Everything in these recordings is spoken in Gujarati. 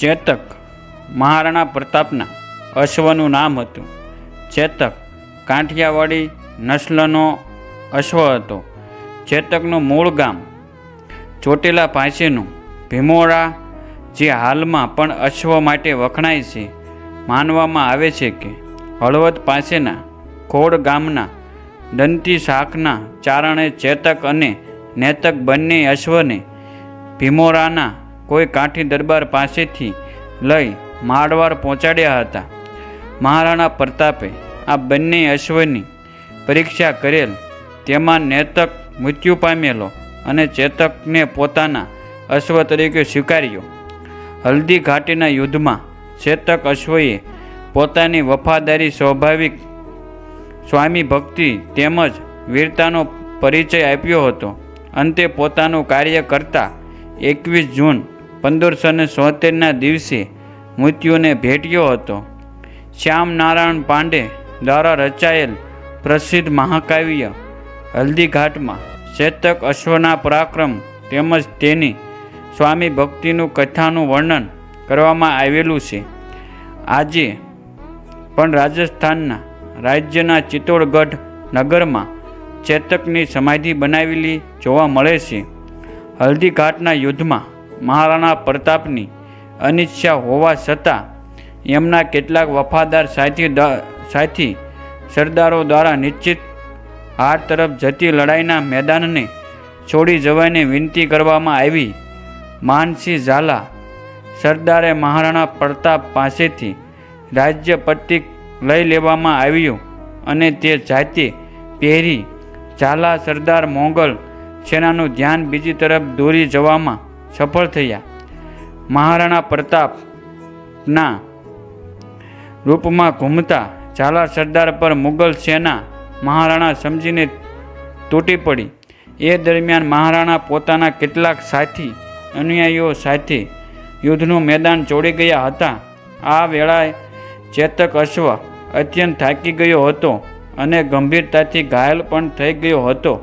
ચેતક મહારાણા પ્રતાપના અશ્વનું નામ હતું. ચેતક કાંઠિયાવાડી નસ્લનો અશ્વ હતો. ચેતકનું મૂળ ગામ ચોટીલા પાસેનું ભીમોરા જે હાલમાં પણ અશ્વ માટે વખણાય છે, માનવામાં આવે છે કે હળવદ પાસેના ખોડ ગામના દંતી શાખના ચારણે ચેતક અને નેતક બંને અશ્વને ભીમોરાના કોઈ કાંઠી દરબાર પાસેથી લઈ માળવાર પહોંચાડ્યા હતા. મહારાણા પ્રતાપે આ બંને અશ્વની પરીક્ષા કરેલ, તેમાં નેતક મૃત્યુ પામેલો અને ચેતકને પોતાના અશ્વ તરીકે સ્વીકાર્યો. હલ્દી ઘાટીના યુદ્ધમાં ચેતક અશ્વએ પોતાની વફાદારી, સ્વાભાવિક સ્વામી ભક્તિ તેમજ વીરતાનો પરિચય આપ્યો હતો. અંતે પોતાનું કાર્ય કરતા એકવીસ જૂન પંદરસો ને સોતેરના દિવસે મૃત્યુને ભેટ્યો હતો. શ્યામ નારાયણ પાંડે દ્વારા રચાયેલ પ્રસિદ્ધ મહાકાવ્ય હલ્દીઘાટમાં ચેતક અશ્વના પરાક્રમ તેમજ તેની સ્વામી ભક્તિનું કથાનું વર્ણન કરવામાં આવેલું છે. આજે પણ રાજસ્થાનના રાજ્યના ચિત્તોડગઢ નગરમાં ચેતકની સમાધિ બનાવેલી જોવા મળે છે. હલ્દીઘાટના યુદ્ધમાં મહારાણા પ્રતાપની અનિચ્છા હોવા છતાં એમના કેટલાક વફાદાર સાથી સાથી સરદારો દ્વારા નિશ્ચિત હાર તરફ જતી લડાઈના મેદાનને છોડી જવાની વિનંતી કરવામાં આવી. માનસિંહ ઝાલા, સરદારે મહારાણા પ્રતાપ પાસેથી રાજ્ય પ્રતિક લઈ લેવામાં આવ્યું અને તે જાતે પહેરી ઝાલા સરદાર મોગલ સેનાનું ધ્યાન બીજી તરફ દોરી જવામાં સફળ થયા. મહારાણા પ્રતાપના રૂપમાં ઘૂમતા ઝાલા સરદાર પર મુગલ સેના મહારાણા સમજીને તૂટી પડી. એ દરમિયાન મહારાણા પોતાના કેટલાક સાથી, અનુયાયીઓ સાથે યુદ્ધનું મેદાન છોડી ગયા હતા. આ વેળાએ ચેતક અશ્વ અત્યંત થાકી ગયો હતો અને ગંભીરતાથી ઘાયલ પણ થઈ ગયો હતો.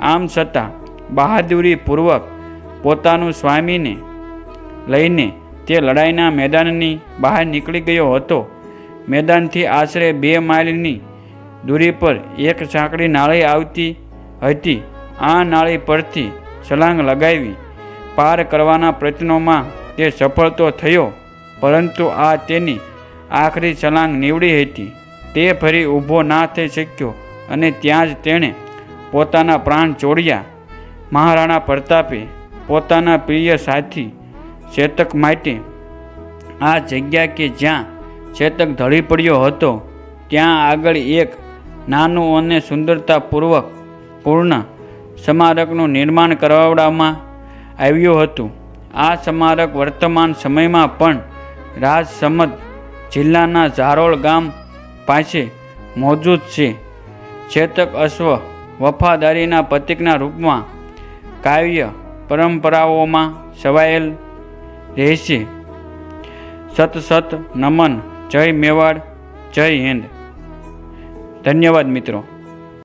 આમ છતાં બહાદુરીપૂર્વક પોતાનું સ્વામીને લઈને તે લડાઈના મેદાનની બહાર નીકળી ગયો હતો. મેદાનથી આશરે બે માઇલની દૂરી પર એક સાંકડી નાળી આવતી હતી. આ નાળી પરથી છલાંગ લગાવી પાર કરવાના પ્રયત્નોમાં તે સફળ તો થયો, પરંતુ આ તેની આખરી છલાંગ નીવડી હતી. તે ફરી ઊભો ના થઈ શક્યો અને ત્યાં જ તેણે પોતાના પ્રાણ ચોડ્યા મહારાણા પ્રતાપે પોતાના પ્રિય સાથી ચેતક માટે આ જગ્યા કે જ્યાં ચેતક ઢળી પડ્યો હતો, ત્યાં આગળ એક નાનું અને સુંદરતાપૂર્વક પૂર્ણ સ્મારકનું નિર્માણ કરાવવામાં આવ્યું હતું. આ સ્મારક વર્તમાન સમયમાં પણ રાજસમદ જિલ્લાના ઝારોળ ગામ પાસે મોજૂદ છે. ચેતક અશ્વ વફાદારીના પ્રતીકના રૂપમાં કાવ્ય પરંપરાઓમાં છવાયેલ રહેશે. સત સત નમન જય મેવાડ જય હિન્દ. ધન્યવાદ મિત્રો.